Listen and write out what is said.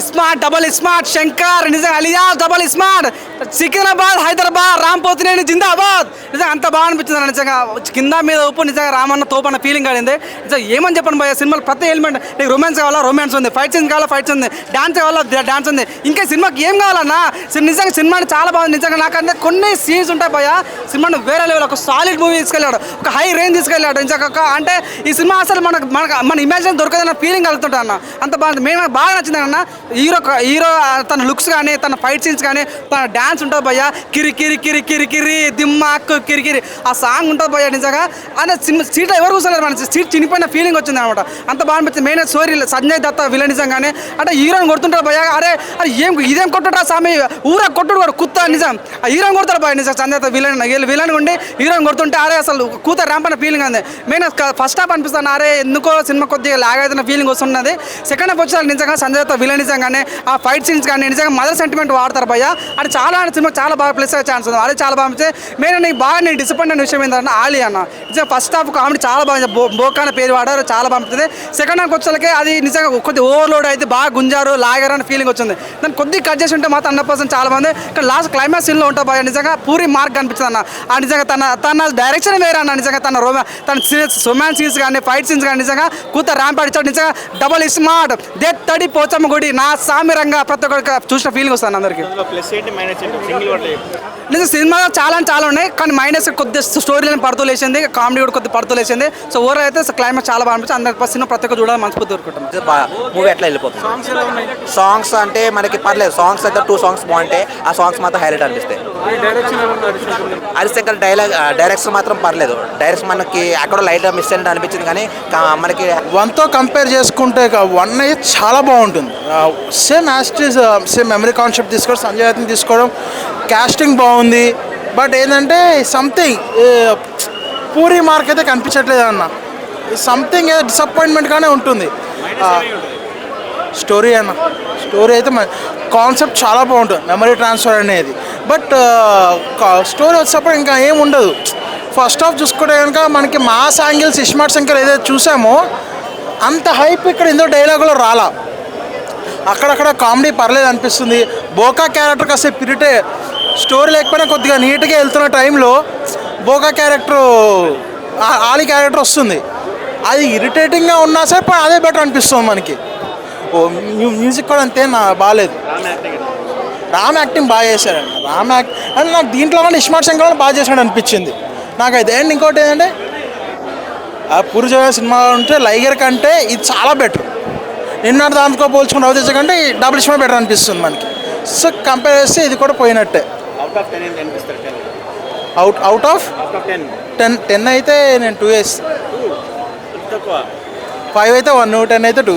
ISmart double iSmart Shankar నిజంగా అలియా double iSmart Secunderabad Hyderabad Ram Pothineni జిందాబాద్. నిజంగా అంత బాగా అనిపించింది అన్న నిజంగా కింద మీద ఉప్పు నిజంగా రామన్న తోపు అన్న ఫీలింగ్ కాడింది నిజంగా ఏమని చెప్పండి భయ సినిమాలో ప్రతి ఎలిమెంట్ నీకు రొమాన్స్ కావాలా? రొమాన్స్ ఉంది. ఫైట్ సీన్ కావాలా? ఫైట్స్ ఉంది. డాన్స్ కావాలా? డాన్స్ ఉంది. ఇంకా సినిమాకి ఏం కావాలన్నా నిజంగా సినిమాని చాలా బాగుంది. నిజంగా నాకంటే కొన్ని సీన్స్ ఉంటాయి భయ సినిమాను వేరే లెవెల్ ఒక సాలిడ్ మూవీ తీసుకెళ్ళాడు. ఒక హై రేంజ్ తీసుకెళ్ళాడు. నిజంగా అంటే ఈ సినిమా అసలు మనకు మనకు మన ఇమాజిన్ దొరకదన్న ఫీలింగ్ కలుగుతుంటా అన్న. అంత బాగుంది. మేము నాకు బాగా నచ్చింది అన్న. హీరో హీరో తన లుక్స్ కానీ తన ఫైట్ సీన్స్ కానీ తన డాన్స్ ఉంటుంది భయ్య. కిరి కిరి కిరి కిరి కిరి దిమ్మాక్ కిరి కిరి. ఆ సాంగ్ ఉంటుంది భయ్య నిజంగా. అనే సినిమా సీట్లో ఎవరు కూర్చోలేరు మన సీట్. చినిపోయిన ఫీలింగ్ వచ్చింది అనమాట. అంత బాగా అనిపించింది. Main story Sanjay Dutt villain నిజంగానే. అంటే హీరోని కొడుతుంటారు భయ్య. అరే అరే ఏం ఇదేం కొట్టుడా స్వామి? ఊరా కొట్టుడు కూడా కుత్త నిజం. ఆ హీరోని కొడతారు భయ్య నిజం సంజయ్ దత్త విలన్ విలన్ ఉండి హీరోని కొడుతుంటే అరే అసలు కూత ర్యాంప్ ఫీలింగ్ అంది. మెయిన్ ఫస్ట్ హాఫ్ అనిపిస్తాను అరే ఎందుకో సినిమా కొద్దిగా లాగ్ అవుతున్న ఫీలింగ్ వస్తున్నది. సెకండ్ హాఫ్ వచ్చేసరికి నిజంగా సంజయ్ దత్త విలన్ నిజంగానే ఆ ఫైట్ సీన్స్ కానీ నిజంగా మదర్ సెంటిమెంట్ వాడతారు భయ్య. అది చాలా సినిమా చాలా బాగా ప్లస్ అయ్యే ఛాన్స్ ఉంది. అది చాలా బాగుంది మెయిన్ నీకు బాగా నేను డిసప్పాయింట్ అయిన విషయం ఏంటంటే ఆలి అన్న. నిజంగా ఫస్ట్ హాఫ్ కామెడీ చాలా బాగా బోకాన పేరు వాడారు చాలా బాగుంటుంది సెకండ్ హాఫ్ వచ్చేసరికి అది నిజంగా కొద్ది ఓవర్లోడ్ అయితే బాగా గుంజారు లాగారు అని ఫీలింగ్ వచ్చింది. దాన్ని కొద్దిగా కట్ చేసి ఉంటే మాత్రం హండ్రెడ్ పర్సెంట్ చాలా బాగుంది. కానీ లాస్ట్ క్లైమాక్స్ సీన్లో ఉంటా భయ నిజంగా పూరి మార్క్ అనిపించింది అన్న. ఆ నిజంగా తన తన డైరెక్షన్ వేరే అన్న. నిజంగా తన రోమా తన సీన్స్ రొమాన్స్ సీన్స్ కానీ ఫైట్ సీన్స్ కానీ నిజంగా కూత ర్యాంప్ ఆడిచాడు నిజంగా డబల్ స్మార్ట్ డెత్ తడి పోచమ్మ గుడి నా సామిరంగా ప్రతి ఒక్కరికి చూసిన ఫీలింగ్ వస్తాను అందరికి. ప్లస్ ఏంటి మైనస్ ఏంటి సింగిల్ నిజంగా సినిమా చాలా చాలా ఉన్నాయి కానీ మైనస్ కొద్ది స్టోరీ లైన్ పడుతూ లేచింది కామెడీ కూడా కొద్ది పడుతూ లేచింది. సో ఓవర్ అయితే క్లైమాక్స్ చాలా బాగా అందరికి సినిమా ప్రతి ఒక్క చూడాలని మనస్ఫూర్తి కోరుకుంటున్నాం. మూవీ ఎట్లా వెళ్ళిపోతుంది? సాంగ్స్ అంటే మనకి పర్లేదు సాంగ్స్ అయితే టూ సాంగ్స్ బాగుంటాయి ఆ సాంగ్స్ మాత్రం హైలైట్ అనిపిస్తాయి. హరిశంకర్ డైలాగ్ డైరెక్షన్ మాత్రం పర్లేదు. డైరెక్షన్ మనకి అక్కడ లైట్ మిస్ అయినట్టు అనిపించింది కానీ మనకి వన్తో కంపేర్ చేసుకుంటే వన్ అయితే చాలా బాగుంటుంది. సేమ్ యాస్టీస్ సేమ్ మెమరీ కాన్సెప్ట్ తీసుకోవడం సంజయ్ తీసుకోవడం కాస్టింగ్ బాగుంది. బట్ ఏంటంటే సంథింగ్ పూరి మార్క్ అయితే కనిపించట్లేదు అన్న. సంథింగ్ డిసప్పాయింట్మెంట్గానే ఉంటుంది. స్టోరీ అన్న. స్టోరీ అయితే కాన్సెప్ట్ చాలా బాగుంటుంది. మెమరీ ట్రాన్స్ఫర్ అనేది. బట్ స్టోరీ వచ్చేటప్పుడు ఇంకా ఏం ఉండదు. ఫస్ట్ హాఫ్ చూసుకుంటే కనుక మనకి మాస్ యాంగిల్స్ ఇస్మార్ట్ శంకర్ ఏదైతే చూసామో అంత హైప్ ఇక్కడ ఇందో డైలాగులో రాలా. అక్కడక్కడ కామెడీ పర్లేదు అనిపిస్తుంది. బోకా క్యారెక్టర్ కాసేపు పిరిటే స్టోరీ లేకపోయినా కొద్దిగా నీట్గా వెళ్తున్న టైంలో బోకా క్యారెక్టర్ ఆలి క్యారెక్టర్ వస్తుంది. అది ఇరిటేటింగ్గా ఉన్నా సరే అదే బెటర్ అనిపిస్తుంది మనకి. ఓ మ్యూజిక్ కూడా అంతే నా బాగాలేదు రామ్ యాక్టింగ్ బాగా చేశారండి రామ్ యాక్ట్ అండ్ నాకు దీంట్లో కానీ ఇస్మార్ట్ శంకర్ కూడా బాగా చేశాడు అనిపించింది. నాకైతే అండ్ ఇంకోటి ఏంటంటే ఆ పురుజ సినిమా ఉంటే లైగర్ కంటే ఇది చాలా బెటర్. నిన్న దాంతో పోల్చుకుని రవితేజ కంటే డబుల్ ఇస్మా బెటర్ అనిపిస్తుంది మనకి. సో కంపేర్ చేస్తే ఇది కూడా పోయినట్టే. Out out of ten ten అయితే నేను టూ ఇయర్స్ ఫైవ్ అయితే వన్ టెన్ అయితే టూ